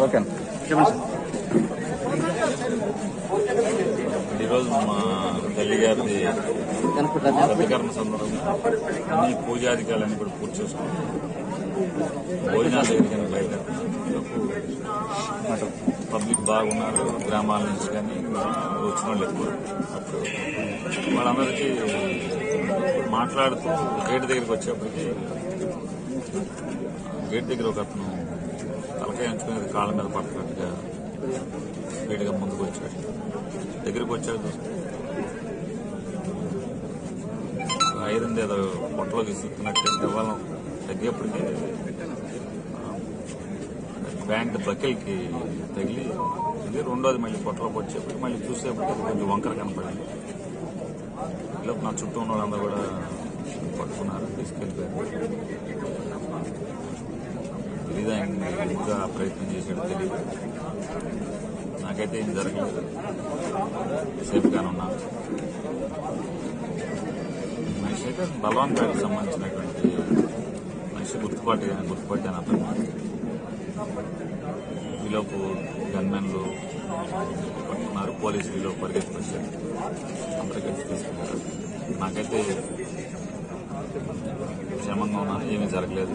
Okay ఈరోజు మా తల్లి గారిది ప్రతికరణ సందర్భంగా అన్ని పూజాధికారులన్నీ కూడా పూర్తి చేసుకున్నాం భోజనాల దగ్గరికి బయట పబ్లిక్ బాగున్నారు గ్రామాల నుంచి కానీ వచ్చిన వాళ్ళు ఎక్కువ అప్పుడు వాళ్ళందరికీ మాట్లాడుతూ గేట్ దగ్గరికి వచ్చేప్పటికి గేట్ దగ్గర ఒక అతను తలకాయ ఉంచుకునేది కాళ్ళ మీద పడుతున్నట్టుగా స్పీడ్గా ముందుకు వచ్చాడు. దగ్గరికి వచ్చాడు చూస్తే ఐరన్ ఏదో పొట్టలో తీసుకున్నట్టు ఇవ్వాలం తగ్గేప్పటికీ ప్యాంట్ బకెల్కి తగిలి ఇది రెండోది మళ్ళీ పొట్టలోకి వచ్చేప్పటికి మళ్ళీ చూసేప్పటికి కొంచెం వంకర కనపడింది. ఇలా నా చుట్టూ ఉన్న వాళ్ళందరూ కూడా పట్టుకున్నారు తీసుకెళ్ళిపోయారు. తెలీదు ఆయన ఇంకా ప్రయత్నం చేశాడు తెలియదు నాకైతే ఏం జరగలేదు సేఫ్గానే ఉన్నాను మనిషి అయితే బలవంతానికి సంబంధించినటువంటి మనిషి గుర్తుపాటు గుర్తుపట్టాను అతను ఈలోపు గన్మెన్లు పట్టుకున్నారు పోలీసులు ఈలోపు పరిగెత్తుకొచ్చారు అందరూ కలిసి తీసుకున్నారు నాకైతే క్షేమంగా ఉన్నాను ఏమీ జరగలేదు